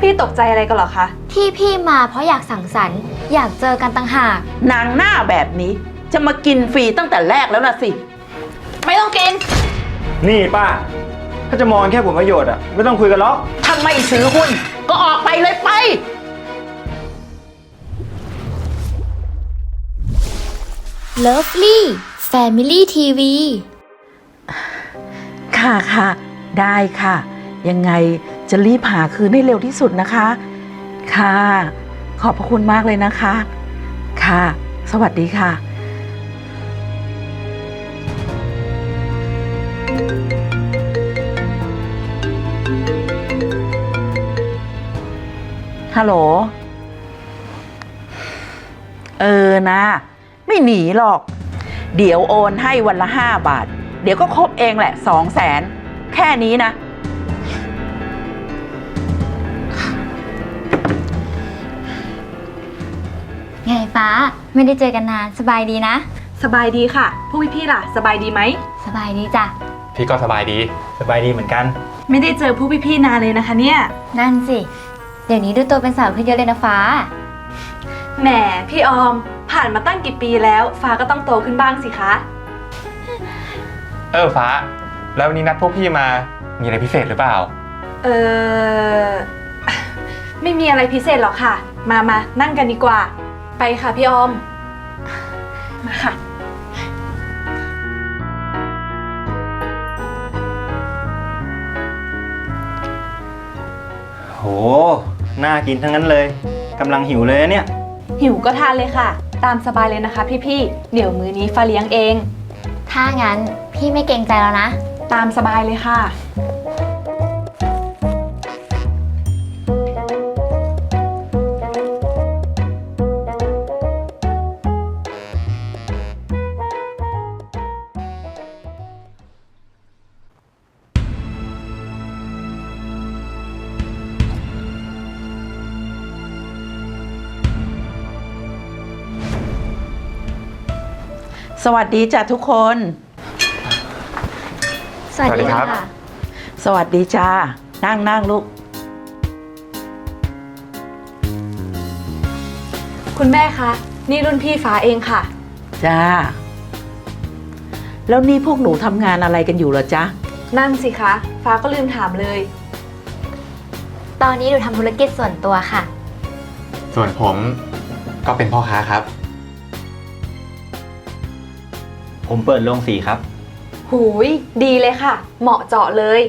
พี่ตกใจอะไรกันเหรอคะ ที่พี่มาเพราะอยากสังสรรค์อยากเจอกันต่างหาก นางหน้าแบบนี้จะมากินฟรีตั้งแต่แรกแล้วล่ะสิ ไม่ต้องกิน นี่ป้า ถ้าจะมองแค่ผลประโยชน์อะไม่ต้องคุยกันหรอก ถ้าไม่ซื้อหุ้น ก็ออกไปเลยไป Lovely Family TV ค่ะค่ะ ได้ค่ะ ยังไงจะรีบหาคืนให้เร็วที่สุดนะคะ ค่ะ ขอบพระคุณมากเลยนะคะ ค่ะ สวัสดีค่ะ ฮัลโหล เออนะ ไม่หนีหรอก เดี๋ยวโอนให้วันละห้าบาท เดี๋ยวก็ครบเองแหละสองแสน แค่นี้นะ ฟ้า ไม่ได้เจอกันนานสบายดีนะ สบายดีค่ะ พวกพี่ๆล่ะ สบายดีไหม สบายดีจ้ะ พี่ก็สบายดี สบายดีเหมือนกัน ไม่ได้เจอพวกพี่ๆนานเลยนะคะเนี่ย นั่นสิ เดี๋ยวนี้ดูตัวเป็นสาวขึ้นเยอะเลยนะฟ้า แหม พี่ออม ผ่านมาตั้งกี่ปีแล้ว ฟ้าก็ต้องโตขึ้นบ้างสิคะ เออฟ้า แล้ววันนี้นัดพวกพี่มา มีอะไรพิเศษหรือเปล่า เออ ไม่มีอะไรพิเศษหรอกค่ะ มามานั่งกันดีกว่า ไปค่ะพี่ออม มาค่ะ โห น่ากินทั้งนั้นเลยกำลังหิวเลยอะเนี่ย หิวก็ทานเลยค่ะ ตามสบายเลยนะคะพี่ๆ เดี๋ยวมื้อนี้ฟ้าเลี้ยงเอง ถ้างั้นพี่ไม่เกรงใจแล้วนะ ตามสบายเลยค่ะ สวัสดีจ้ะทุกคน สวัสดีสวัสดีครับค่ะสวัสดีจ้า นั่งนั่งลูก คุณแม่คะ นี่รุ่นพี่ฟ้าเองค่ะ จ้า แล้วนี่พวกหนูทำงานอะไรกันอยู่เหรอจ๊ะ นั่นสิคะ ฟ้าก็ลืมถามเลย ตอนนี้หนูทำธุรกิจส่วนตัวค่ะ ส่วนผมก็เป็นพ่อค้าครับ ผมเปิดโรงสีครับ หูย ดีเลยค่ะ เหมาะเจาะเลย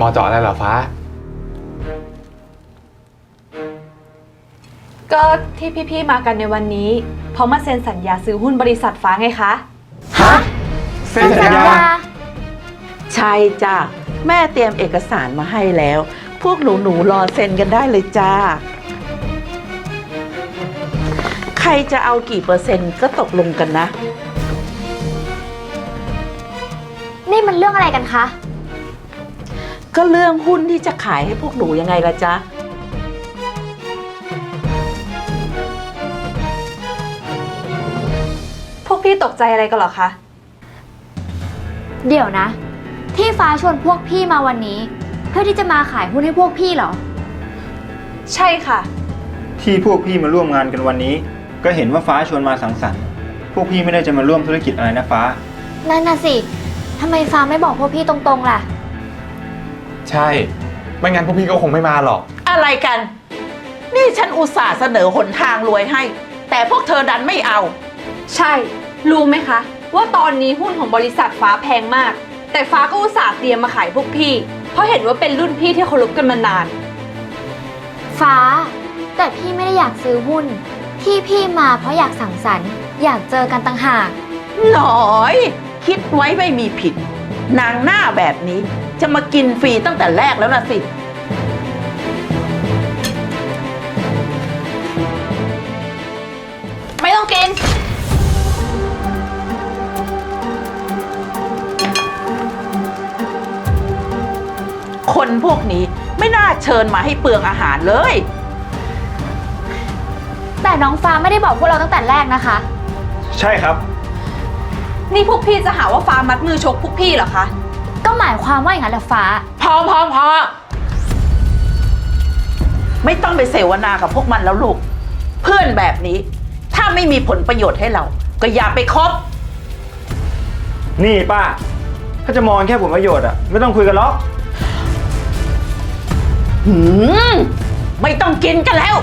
มอเจาะอะไรเหรอฟ้า ก็ที่พี่ๆมากันในวันนี้เพราะมาเซ็นสัญญาซื้อหุ้นบริษัทฟ้าไงคะ ฮะเซ็นสัญญาใช่จ้าแม่เตรียมเอกสารมาให้แล้ว พวกหนูหนูๆรอเซ็นกันได้เลยจ้า รจะเอากี่เปอร์เซ็นต์ก็ตกลงกันนะ นี่มันเรื่องอะไรกันคะ ก็เรื่องหุ้นที่จะขายให้พวกหนูยังไงล่ะจ๊ะ พวกพี่ตกใจอะไรกันเหรอคะ เดี๋ยวนะ ที่ฟ้าชวนพวกพี่มาวันนี้ เพื่อที่จะมาขายหุ้นให้พวกพี่เหรอ ใช่ค่ะ ที่พวกพี่มาร่วมงานกันวันนี้ ก็เห็นว่าฟ้าชวนมาสังสรรค์ พวกพี่ไม่ได้จะมาร่วมธุรกิจอะไรนะฟ้า นั่นน่ะสิ ทำไมฟ้าไม่บอกพวกพี่ตรงๆล่ะ ใช่ ไม่งั้นพวกพี่ก็คงไม่มาหรอก อะไรกัน นี่ฉันอุตส่าห์เสนอหนทางรวยให้ แต่พวกเธอดันไม่เอา ใช่ รู้ไหมคะ ว่าตอนนี้หุ้นของบริษัทฟ้าแพงมาก แต่ฟ้าก็อุตส่าห์เตรียมมาขายพวกพี่ เพราะเห็นว่าเป็นรุ่นพี่ที่เคารพกันมานาน ฟ้า แต่พี่ไม่ได้อยากซื้อหุ้น ที่พี่มาเพราะอยากสังสรรค์ อยากเจอกันต่างหาก หน่อย คิดไว้ไม่มีผิด นางหน้าแบบนี้ จะมากินฟรีตั้งแต่แรกแล้วล่ะสิ ไม่ต้องกิน คนพวกนี้ไม่น่าเชิญมาให้เปลืองอาหารเลย แต่น้องฟ้าไม่ได้บอกพวกเราตั้งแต่แรกนะคะ ใช่ครับ นี่พวกพี่จะหาว่าฟ้ามัดมือชกพวกพี่เหรอคะ ก็หมายความว่าอย่างนั้นแหละฟ้า พอพอพอไม่ต้องไปเสวนากับพวกมันแล้วลูก เพื่อนแบบนี้ ถ้าไม่มีผลประโยชน์ให้เรา ก็อย่าไปคบ นี่ป้า ถ้าจะมองแค่ผลประโยชน์อะไม่ต้องคุยกันหรอก หืม ไม่ต้องกินกันแล้ว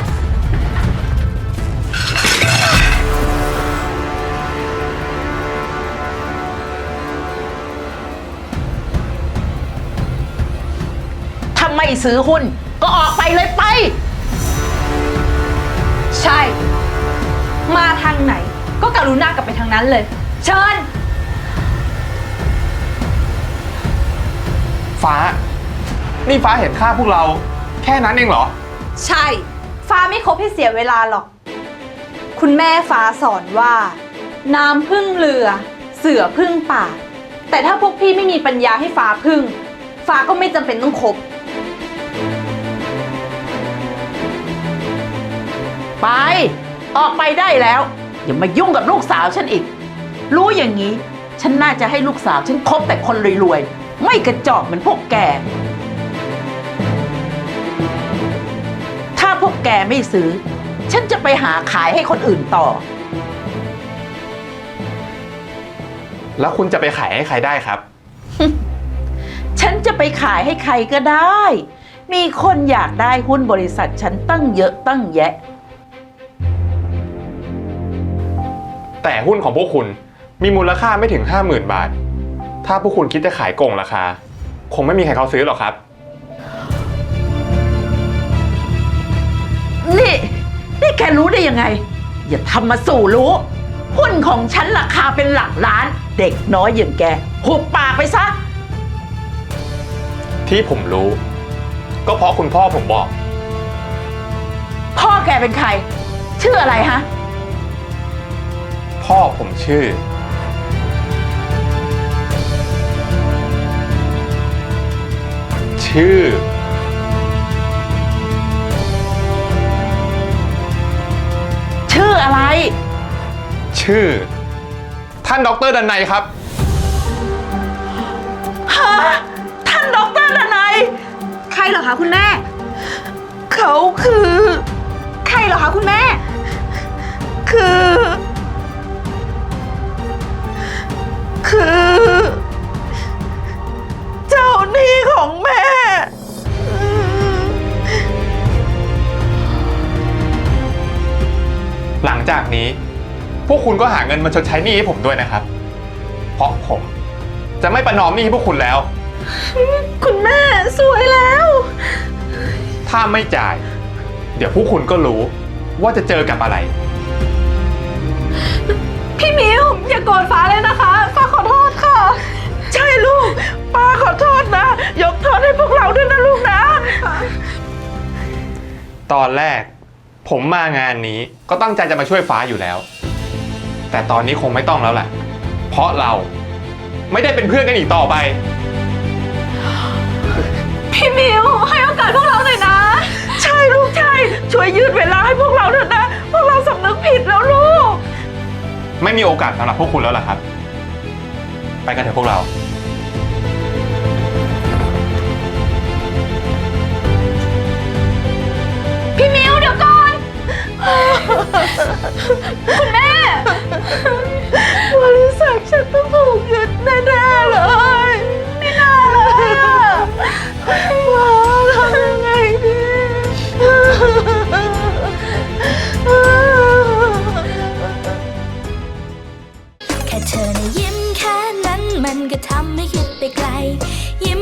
ซื้อหุ้น ก็ออกไปเลยไป ใช่ มาทางไหน ก็กรุณากลับไปทางนั้นเลย เชิญ ฟ้า นี่ฟ้าเห็นค่าพวกเรา แค่นั้นเองเหรอ ใช่ ฟ้าไม่คบให้เสียเวลาหรอก คุณแม่ฟ้าสอนว่า น้ำพึ่งเรือ เสือพึ่งป่า แต่ถ้าพวกพี่ไม่มีปัญญาให้ฟ้าพึ่ง ฟ้าก็ไม่จำเป็นต้องคบ ไป ออกไปได้แล้ว อย่ามายุ่งกับลูกสาวฉันอีก รู้อย่างนี้ ฉันน่าจะให้ลูกสาวฉันคบแต่คนรวยๆ ไม่กระจอกเหมือนพวกแก ถ้าพวกแกไม่ซื้อ ฉันจะไปหาขายให้คนอื่นต่อ แล้วคุณจะไปขายให้ใครได้ครับ ฉันจะไปขายให้ใครก็ได้ มีคนอยากได้หุ้นบริษัทฉันตั้งเยอะตั้งแยะ แต่หุ้นของพวกคุณมีมูลค่าไม่ถึง 50,000 บาท ถ้าพวกคุณคิดจะขายโกงราคา คงไม่มีใครเขาซื้อหรอกครับ นี่ นี่แกรู้ได้ยังไง อย่าทำมาสู่รู้ หุ้นของฉันราคาเป็นหลักล้าน เด็กน้อยอย่างแกหุบปากไปซะ ที่ผมรู้ ก็เพราะคุณพ่อผมบอก พ่อแกเป็นใคร ชื่ออะไรฮะพ่อ ผมชื่อ ชื่อ ชื่ออะไร ชื่อ ท่านดรดันไนยครับ ฮะท่านดอกเตอรดนัยใครเหรอคะคุณแม่ เขาคือ ใครเหรอคะคุณแม่ คือ คือ เจ้าหนี้ของแม่ หลังจากนี้ พวกคุณก็หาเงินมาชดใช้หนี้ให้ผมด้วยนะครับ เพราะผมจะไม่ประนอมหนี้ให้พวกคุณแล้ว คุณแม่สวยแล้ว ถ้าไม่จ่าย เดี๋ยวพวกคุณก็รู้ว่าจะเจอกับอะไร พี่มิวอย่าโกรธฟ้าเลยนะคะ ลูก ป้าขอโทษนะ ยกโทษให้พวกเราด้วยนะลูกนะ ตอนแรก ผมมางานนี้ก็ตั้งใจจะมาช่วยฟ้าอยู่แล้ว แต่ตอนนี้คงไม่ต้องแล้วแหละ เพราะเราไม่ได้เป็นเพื่อนกันอีกต่อไป พี่มิวให้โอกาสพวกเราหน่อยนะ ใช่ลูกใช่ ช่วยยืดเวลาให้พวกเราเถอะนะ พวกเราสำนึกผิดแล้วลูก ไม่มีโอกาสสำหรับพวกคุณแล้วล่ะครับ ไปกันเถอะพวกเรา คุณแม่ บริษัทฉันต้องถูกยึดแน่ๆเลย ไม่น่าเลยอะว้าทำยังไงดี แค่เธอนะยิ้มแค่นั้นมันก็ทำให้คิดไปไกล ยิ้ม